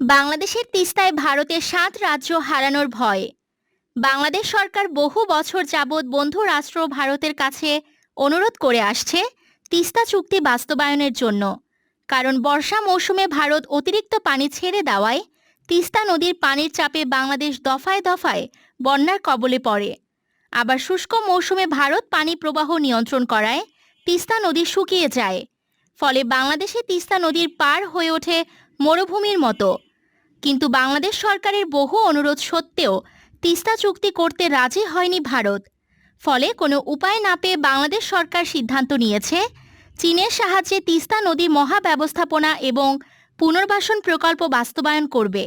বাংলাদেশের তিস্তায় ভারতের সাত রাজ্য হারানোর ভয়। বাংলাদেশ সরকার বহু বছর যাবৎ বন্ধু রাষ্ট্র ভারতের কাছে অনুরোধ করে আসছে তিস্তা চুক্তি বাস্তবায়নের জন্য। কারণ বর্ষা মৌসুমে ভারত অতিরিক্ত পানি ছেড়ে দেওয়ায় তিস্তা নদীর পানির চাপে বাংলাদেশ দফায় দফায় বন্যার কবলে পড়ে। আবার শুষ্ক মৌসুমে ভারত পানি প্রবাহ নিয়ন্ত্রণ করায় তিস্তা নদী শুকিয়ে যায়। ফলে বাংলাদেশে তিস্তা নদীর পার হয়ে ওঠে মরুভূমির মতো। কিন্তু বাংলাদেশ সরকারের বহু অনুরোধ সত্ত্বেও তিস্তা চুক্তি করতে রাজি হয়নি ভারত। ফলে কোনো উপায় না পেয়ে বাংলাদেশ সরকার সিদ্ধান্ত নিয়েছে চীনের সাহায্যে তিস্তা নদী মহাব্যবস্থাপনা এবং পুনর্বাসন প্রকল্প বাস্তবায়ন করবে।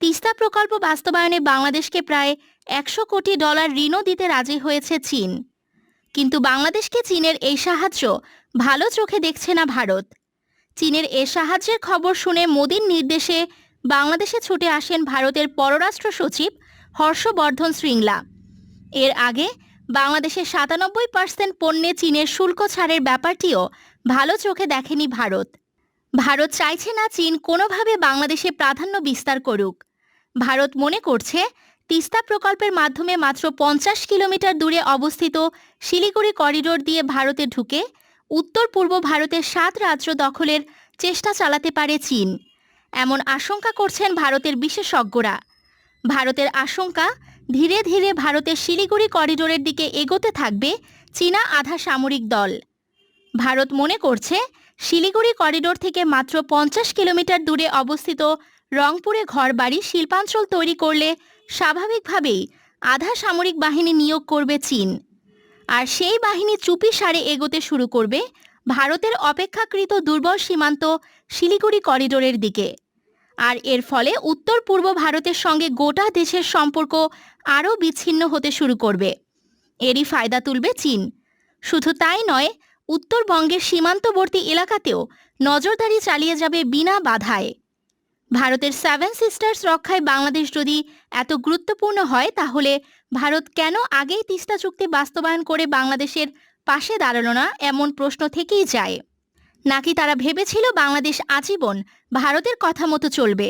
তিস্তা প্রকল্প বাস্তবায়নে বাংলাদেশকে প্রায় একশো কোটি ডলার ঋণও দিতে রাজি হয়েছে চীন। কিন্তু বাংলাদেশকে চীনের এই সাহায্য ভালো চোখে দেখছে না ভারত। চীনের এ সাহায্যের খবর শুনে মোদীর নির্দেশে বাংলাদেশে ছুটে আসেন ভারতের পররাষ্ট্র সচিব হর্ষবর্ধন শ্রিংলা এর আগে বাংলাদেশের সাতানব্বই পার্সেন্ট পণ্যে চীনের শুল্ক ছাড়ের ব্যাপারটিও ভালো চোখে দেখেনি ভারত। ভারত চাইছে না চীন কোনোভাবে বাংলাদেশে প্রাধান্য বিস্তার করুক। ভারত মনে করছে তিস্তা প্রকল্পের মাধ্যমে মাত্র পঞ্চাশ কিলোমিটার দূরে অবস্থিত শিলিগুড়ি করিডোর দিয়ে ভারতে ঢুকে উত্তর পূর্ব ভারতের সাত রাজ্য দখলের চেষ্টা চালাতে পারে চীন। এমন আশঙ্কা করছেন ভারতের বিশেষজ্ঞরা। ভারতের আশঙ্কা, ধীরে ধীরে ভারতের শিলিগুড়ি করিডোরের দিকে এগোতে থাকবে চীনা আধা সামরিক দল। ভারত মনে করছে, শিলিগুড়ি করিডোর থেকে মাত্র পঞ্চাশ কিলোমিটার দূরে অবস্থিত রংপুরে ঘরবাড়ি শিল্পাঞ্চল তৈরি করলে স্বাভাবিকভাবেই আধা সামরিক বাহিনী নিয়োগ করবে চীন। আর সেই বাহিনী চুপি সারে এগোতে শুরু করবে ভারতের অপেক্ষাকৃত দুর্বল সীমান্ত শিলিগুড়ি করিডোরের দিকে। আর এর ফলে উত্তর পূর্ব ভারতের সঙ্গে গোটা দেশের সম্পর্ক আরও বিচ্ছিন্ন হতে শুরু করবে। এরই ফায়দা তুলবে চীন। শুধু তাই নয়, উত্তরবঙ্গের সীমান্তবর্তী এলাকাতেও নজরদারি চালিয়ে যাবে বিনা বাধায়। ভারতের সেভেন সিস্টার্স রক্ষায় বাংলাদেশ যদি এত গুরুত্বপূর্ণ হয়, তাহলে ভারত কেন আগেই তিস্তা চুক্তি বাস্তবায়ন করে বাংলাদেশের পাশে দাঁড়াল না এমন প্রশ্ন থেকেই যায়। নাকি তারা ভেবেছিল বাংলাদেশ আজীবন ভারতের কথা মতো চলবে?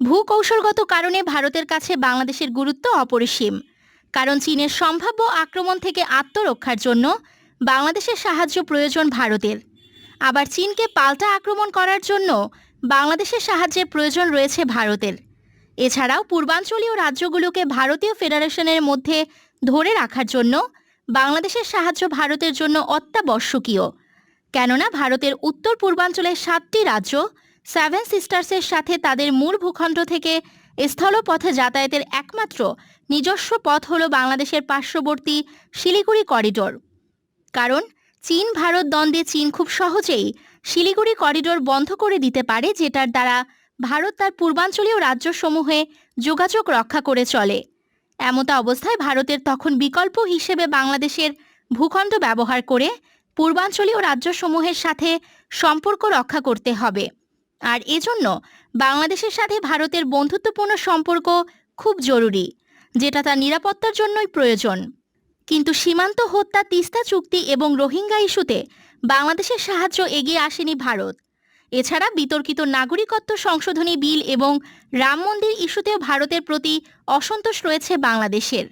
ভূকৌশলগত কারণে ভারতের কাছে বাংলাদেশের গুরুত্ব অপরিসীম। কারণ চীনের সম্ভাব্য আক্রমণ থেকে আত্মরক্ষার জন্য বাংলাদেশের সাহায্য প্রয়োজন ভারতের। আবার চীনকে পাল্টা আক্রমণ করার জন্য বাংলাদেশের সাহায্যের প্রয়োজন রয়েছে ভারতের। এছাড়াও পূর্বাঞ্চলীয় রাজ্যগুলোকে ভারতীয় ফেডারেশনের মধ্যে ধরে রাখার জন্য বাংলাদেশের সাহায্য ভারতের জন্য অত্যাবশ্যকীয়। কেননা ভারতের উত্তর পূর্বাঞ্চলের সাতটি রাজ্য সেভেন সিস্টার্সের সাথে তাদের মূল ভূখণ্ড থেকে স্থলপথে যাতায়াতের একমাত্র নিজস্ব পথ হল বাংলাদেশের পার্শ্ববর্তী শিলিগুড়ি করিডোর। কারণ চীন ভারত দ্বন্দ্বে চীন খুব সহজেই শিলিগুড়ি করিডোর বন্ধ করে দিতে পারে, যেটার দ্বারা ভারত তার পূর্বাঞ্চলীয় রাজ্যসমূহে যোগাযোগ রক্ষা করে চলে। এমতা অবস্থায় ভারতের তখন বিকল্প হিসেবে বাংলাদেশের ভূখণ্ড ব্যবহার করে পূর্বাঞ্চলীয় রাজ্যসমূহের সাথে সম্পর্ক রক্ষা করতে হবে। আর এজন্য বাংলাদেশের সাথে ভারতের বন্ধুত্বপূর্ণ সম্পর্ক খুব জরুরি, যেটা তার নিরাপত্তার জন্যই প্রয়োজন। কিন্তু সীমান্ত হত্যা, তিস্তা চুক্তি এবং রোহিঙ্গা ইস্যুতে বাংলাদেশের সাহায্য এগিয়ে আসেনি ভারত। এছাড়া বিতর্কিত নাগরিকত্ব সংশোধনী বিল এবং রাম মন্দির ইস্যুতেও ভারতের প্রতি অসন্তোষ রয়েছে বাংলাদেশের।